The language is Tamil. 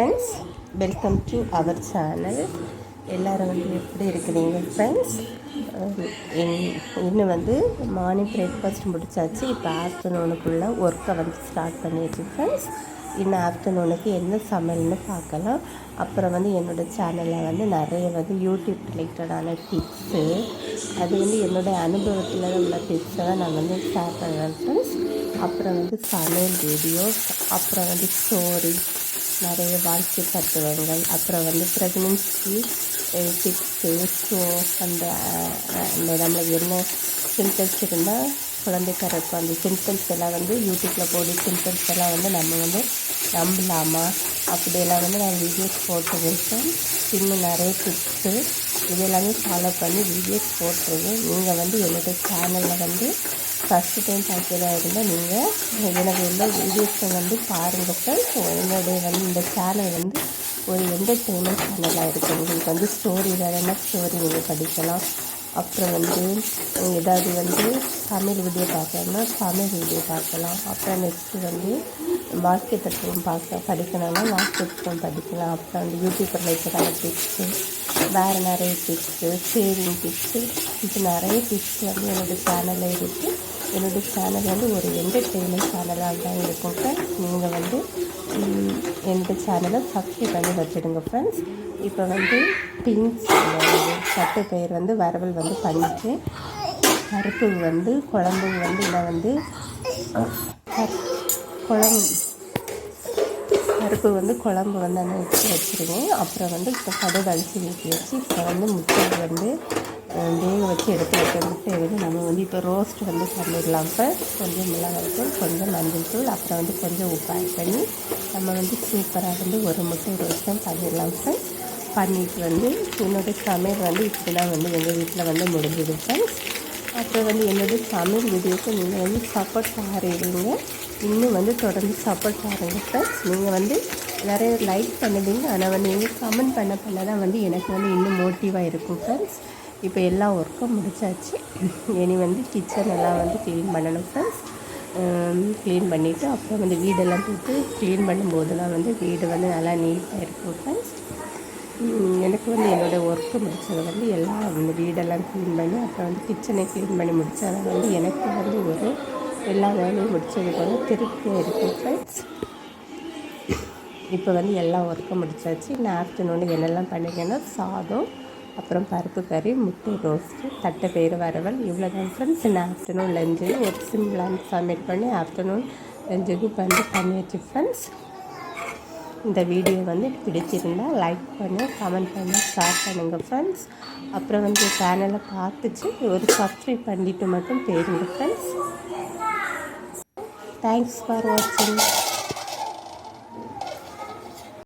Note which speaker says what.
Speaker 1: Friends welcome to our channel எல்லோரும் வந்து எப்படி இருக்கிறீங்க ஃப்ரெண்ட்ஸ் இன்னும் வந்து மார்னிங் பிரேக்ஃபாஸ்ட் முடிச்சாச்சு. இப்போ ஆஃப்டர்நூனுக்குள்ளே ஒர்க்கை வந்து ஸ்டார்ட் பண்ணியாச்சு ஃப்ரெண்ட்ஸ் இன்னும் ஆஃப்டர்நூனுக்கு என்ன சமையல்னு பார்க்கலாம். அப்புறம் வந்து என்னோடய சேனலில் வந்து நிறைய வந்து யூடியூப் ரிலேட்டடான டிப்ஸு அது வந்து என்னுடைய அனுபவத்தில் உள்ள டிப்ஸை தான் நான் வந்து ஷேர் பண்ணுறேன் ஃப்ரெண்ட்ஸ் அப்புறம் வந்து சமையல் வீடியோஸ் அப்புறம் வந்து ஸ்டோரி நிறைய வாழ்க்கை தத்துவங்கள். அப்புறம் வந்து ப்ரெக்னென்சி டிப்ஸு ஸோ அந்த அந்த நம்மளுக்கு என்ன சிம்டம்ஸ் இருந்தால் குழந்தை அந்த சிம்டம்ஸ் எல்லாம் வந்து யூடியூப்பில் போடி. சிம்டம்ஸ் எல்லாம் வந்து நம்ம வந்து நம்பலாமா? அப்படியெல்லாம் வந்து நான் வீடியோஸ் போட்டுருக்கேன். இன்னும் நிறைய டிப்ஸு இது எல்லாமே ஃபாலோ பண்ணி வீடியோஸ் போட்டுருக்கேன். நீங்கள் வந்து என்னோடய சேனலில் வந்து ஃபஸ்ட்டு டைம் பார்க்கிறதா இருந்தால் நீங்கள் எனக்கு உள்ள வீடியோஸை வந்து பாருங்கள் ஃப்ரெண்ட்ஸ் என்னுடைய வந்து இந்த சேனல் வந்து ஒரு என்டர்டெயின்மெண்ட் சேனலாக இருக்குது உங்களுக்கு வந்து ஸ்டோரி வேறு ஸ்டோரி நீங்கள் படிக்கலாம். அப்புறம் வந்து ஏதாவது வந்து சமையல் வீடியோ பார்க்கணும்னா சமையல் வீடியோ பார்க்கலாம். அப்புறம் நெக்ஸ்ட்டு வந்து வாக்கிய தத்துவம் பார்க்க படிக்கணும்னா வாக்கிய தத்துவம் படிக்கலாம். அப்புறம் வந்து யூடியூப்பில் ரிலேட்டடான டிப்ஸு வேறு நிறைய டிப்ஸு சேவிங் டிப்ஸு இது நிறைய டிப்ஸ் வந்து என்னோடய சேனலில் இருக்குது என்னோடய சேனல் வந்து ஒரு என்டர்டெயின்மெண்ட் சேனலாக தான் இருக்கும் ஃப்ரெண்ட்ஸ் நீங்கள் வந்து என்னோடய சேனலை சப்ஸ்கிரைப் பண்ணி வச்சுடுங்க ஃப்ரெண்ட்ஸ் இப்போ வந்து பீன்ஸ் சட்டை பெயர் வந்து வரவல் வந்து பண்ணிட்டு கருப்பு வந்து குழம்பு வந்து இதை வந்து குழம்பு பருப்பு வந்து குழம்பு வந்து அந்த வச்சு வச்சுருவேன் அப்புறம் வந்து இப்போ கடுகு அரிசி ஊற்றி வச்சு இப்போ வந்து முட்டை வந்து வேக வச்சு எடுத்து வைக்க முட்டை வந்து நம்ம வந்து இப்போ ரோஸ்ட் வந்து பண்ணிடலாம். இப்போ கொஞ்சம் மிளகாய் தூள் கொஞ்சம் மஞ்சள் தூள் அப்புறம் வந்து கொஞ்சம் உப்பு ஆட் பண்ணி நம்ம வந்து சூப்பராக வந்து ஒரு முட்டை ரோஸ்ட்டும் பண்ணிடலாம் ஃப்ரெண்ட்ஸ் பண்ணிட்டு வந்து என்னோடய சமையல் வந்து இப்படி தான் வந்து எங்கள் வீட்டில் வந்து முடிஞ்சுது அப்புறம் வந்து என்னோடய சமையல் வீடியோக்கு நீங்கள் வந்து சப்போர்ட் பாருங்க. இன்னும் வந்து தொடர்ந்து சப்போர்ட் பாருங்கள் ஃப்ரெண்ட்ஸ் நீங்கள் வந்து நிறைய லைக் பண்ணுவீங்க. ஆனால் வந்து நீங்கள் கமெண்ட் பண்ண பண்ண தான் வந்து எனக்கு வந்து இன்னும் மோட்டிவாக இருக்கும் ஃப்ரெண்ட்ஸ் இப்போ எல்லா ஒர்க்கும் முடிச்சாச்சு. இனி வந்து கிச்சன் எல்லாம் வந்து க்ளீன் பண்ணணும் ஃப்ரெண்ட்ஸ் க்ளீன் பண்ணிவிட்டு அப்புறம் வந்து வீடெல்லாம் போட்டு க்ளீன் பண்ணும்போதெல்லாம் வந்து வீடு வந்து நல்லா நீட்டாக இருக்கும் ஃப்ரெண்ட்ஸ் எனக்கு வந்து என்னோடய ஒர்க்கு முடித்தது வந்து எல்லாம் வந்து வீடெல்லாம் க்ளீன் பண்ணி அப்புறம் வந்து கிச்சனை க்ளீன் பண்ணி முடித்தது வந்து எனக்கு வந்து ஒரு எல்லா வேலையும் முடித்ததுக்கு வந்து திருப்தியாக இருக்கும் ஃப்ரெண்ட்ஸ் இப்போ வந்து எல்லா ஒர்க்கும் முடிச்சாச்சு. நான் ஆஃப்டர்நூனு என்னெல்லாம் பண்ணிங்கன்னா சாதம் அப்புறம் பருப்பு கறி முட்டை ரோஸ்ட்டு தட்டை பயிறு வரவல் இவ்வளோ தான் ஃப்ரெண்ட்ஸ் இந்த ஆஃப்டர்நூன் லஞ்சு ஒரு சிம்பிளான சமையல் பண்ணி ஆஃப்டர்நூன் லஞ்சுக்கு பண்ணி பண்ணியாச்சு ஃப்ரெண்ட்ஸ் இந்த வீடியோ வந்து பிடிச்சிருந்தால் லைக் பண்ணு கமெண்ட் பண்ணி ஷேர் பண்ணுங்கள் ஃப்ரெண்ட்ஸ் அப்புறம் வந்து சேனலை பார்த்துச்சு ஒரு சப்ஸ்கிரைப் பண்ணிவிட்டு மட்டும் போயிருங்க ஃப்ரெண்ட்ஸ் தேங்க்ஸ் ஃபார் வாட்சிங்